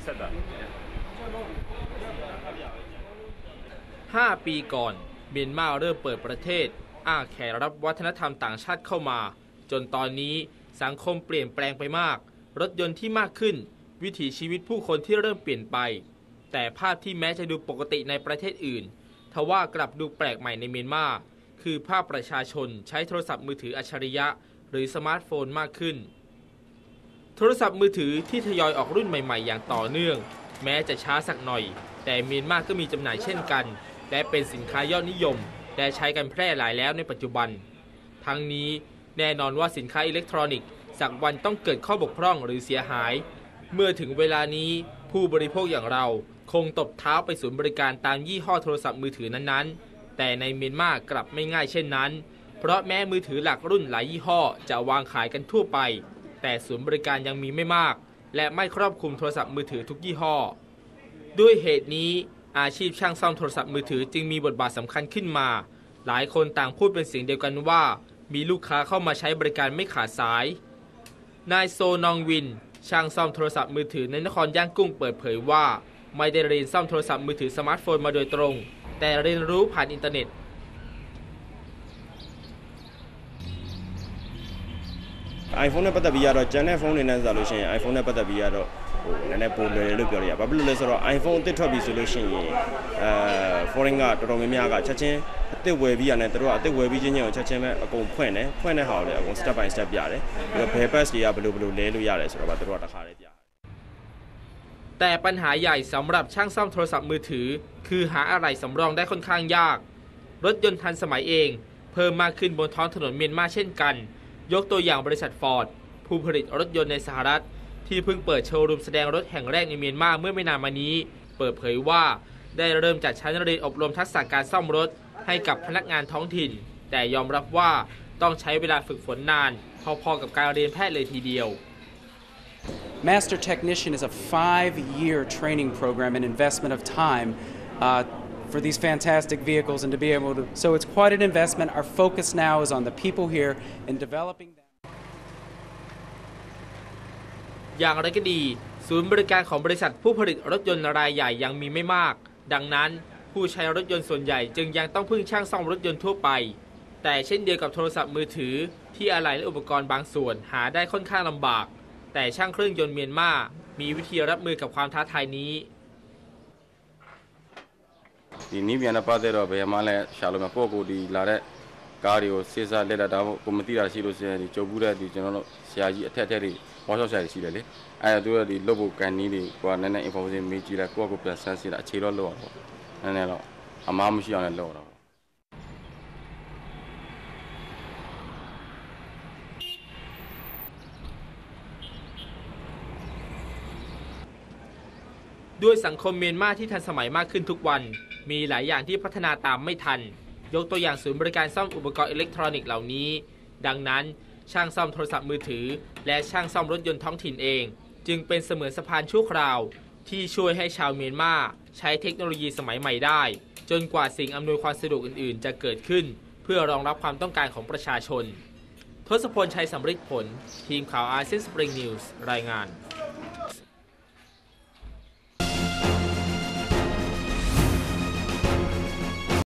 5 ปีก่อนเมียนมาเริ่มเปิดประเทศ อ้าแขรับวัฒนธรรมต่างชาติเข้ามา จนตอนนี้สังคมเปลี่ยนแปลงไปมาก รถยนต์ที่มากขึ้น วิถีชีวิตผู้คนที่เริ่มเปลี่ยนไป แต่ภาพที่แม้จะดูปกติในประเทศอื่น ทว่ากลับดูแปลกใหม่ในเมียนมาคือภาพประชาชนใช้โทรศัพท์มือถืออัจฉริยะ หรือสมาร์ทโฟนมากขึ้น โทรศัพท์มือถือที่ทยอยออกรุ่นใหม่ ๆ อย่างต่อเนื่อง แม้จะช้าสักหน่อย แต่เมียนมาก็มีจำหน่ายเช่นกัน และเป็นสินค้ายอดนิยม และใช้กันแพร่หลายแล้วในปัจจุบัน ทั้งนี้แน่นอนว่าสินค้าอิเล็กทรอนิกส์สักวันต้องเกิดข้อบกพร่องหรือเสียหาย เมื่อถึงเวลานี้ผู้บริโภคอย่างเราคงตบเท้าไปศูนย์บริการตามยี่ห้อโทรศัพท์มือถือนั้นๆ แต่ในเมียนมากลับไม่ง่ายเช่นนั้น เพราะแม้มือถือหลักรุ่นหลายยี่ห้อจะวางขายกันทั่วไป แต่ศูนย์บริการยังมีไม่มาก และไม่ครอบคลุมโทรศัพท์มือถือทุกยี่ห้อ ด้วยเหตุนี้อาชีพช่างซ่อมโทรศัพท์มือถือจึงมีบทบาทสำคัญขึ้นมา หลายคนต่างพูดเป็นเสียงเดียวกันว่า มีลูกค้าเข้ามาใช้บริการไม่ขาดสาย นายโซนองวิน ช่างซ่อมโทรศัพท์มือถือในนครย่างกุ้งเปิดเผยว่า ไม่ได้เรียนซ่อมโทรศัพท์มือถือสมาร์ทโฟนมาโดยตรง แต่เรียนรู้ผ่านอินเทอร์เน็ต iPhone နဲ့ပတ်သက်ပြီးကတော့ကျန်တဲ့ဖုန်းတွေနဲ့ဆိုလို့ရှိရင် iPhone နဲ့ပတ်သက်ပြီးကတော့ဟိုနည်းနည်းပိုလွယ်တယ်လို့ပြောရရဘာဖြစ်လို့လဲဆိုတော့ iPhone အသစ်ထွက်ပြီဆိုလို့ရှိရင်အဲ foreign ကတော်တော်များများကချက်ချင်းအသစ်ဝယ်ပြီးရတယ်သူတို့ကအသစ်ဝယ်ပြီးချင်းချင်းကိုချက်ချင်းပဲအကုန်ဖွင့်တယ်ဖွင့်တဲ့ဟာကိုလည်းအကုန် step by step ပြတယ်ပြီးတော့ bell pass တွေကဘယ်လိုဘယ်လိုလဲလို့ရတယ်ဆိုတော့ဗာသူတို့ကတစ်ခါလေးပြတယ် แต่ปัญหาใหญ่สำหรับช่างซ่อมโทรศัพท์มือถือ คือหาอะไรสำรองได้ค่อนข้างยาก รถยนต์ทันสมัยเอง เพิ่มมากขึ้นบนท้องถนนเมียนมาเช่นกัน ยกตัวอย่างบริษัทฟอร์ดผู้ผลิตรถยนต์ในสหรัฐ ที่เพิ่งเปิดโชว์รูมแสดงรถแห่งแรกในเมียนมาเมื่อไม่นานมานี้ เปิดเผยว่าได้เริ่มจัดชั้นเรียนอบรมทักษะการซ่อมรถ ให้กับพนักงานท้องถิ่น แต่ยอมรับว่าต้องใช้เวลาฝึกฝนนาน พอๆกับการเรียนแพทย์เลยทีเดียว Master Technician is a five year training program and investment of time uh, for these fantastic vehicles and to be able to. So it's quite an investment. Our focus now is on the people here and developing them. อย่างไรก็ดี ศูนย์บริการของบริษัทผู้ผลิตรถยนต์รายใหญ่ยังมีไม่มาก ดังนั้นผู้ใช้รถยนต์ส่วนใหญ่จึงยังต้องพึ่งช่างซ่อมรถยนต์ทั่วไป แต่เช่นเดียวกับโทรศัพท์มือถือที่อะไหล่และอุปกรณ์บางส่วนหาได้ค่อนข้างลำบาก แต่ช่างเครื่องยนต์เมียนมา มีวิธีรับมือกับความท้าทายนี้ ဒီနီးပြန်တဲ့ပတ်သက်တော့ဘယ်မှလည်းရှာလို့မပေါ့ကိုဒီလာတဲ့ကားတွေကိုစေစားလက်လက်တာကိုကိုမသိတာရှိလို့ရှိရင်ဒီကြုံဘူးတဲ့ဒီကျွန်တော်တို့ဆရာကြီးအထက်ထက်တွေဘောရှော့ဆရာကြီးရှိတယ်လေအဲဒါသူတို့ဒီလုတ်ဖို့ကန်နီးတွေကိုကနည်းနည်း information မေးကြည့်လိုက်ကိုယ့်ကိုယ်ပြန်ဆန်းစစ်တာအခြေတော့လောက်အောင်ပေါ့နည်းနည်းတော့အမားမရှိအောင်လည်းလောက်တော့ ด้วยสังคมเมียนมาที่ทันสมัยมากขึ้นทุกวัน มีหลายอย่างที่พัฒนาตามไม่ทัน ยกตัวอย่างศูนย์บริการซ่อมอุปกรณ์อิเล็กทรอนิกส์เหล่านี้ ดังนั้น ช่างซ่อมโทรศัพท์มือถือ และช่างซ่อมรถยนต์ท้องถิ่นเอง จึงเป็นเสมือนสะพานชั่วคราว ที่ช่วยให้ชาวเมียนมาใช้เทคโนโลยีสมัยใหม่ได้ จนกว่าสิ่งอำนวยความสะดวกอื่นๆ จะเกิดขึ้น เพื่อรองรับความต้องการของประชาชน ทศพลชัยสำริดผล ทีมข่าวอาเซียนสปริงนิวส์รายงาน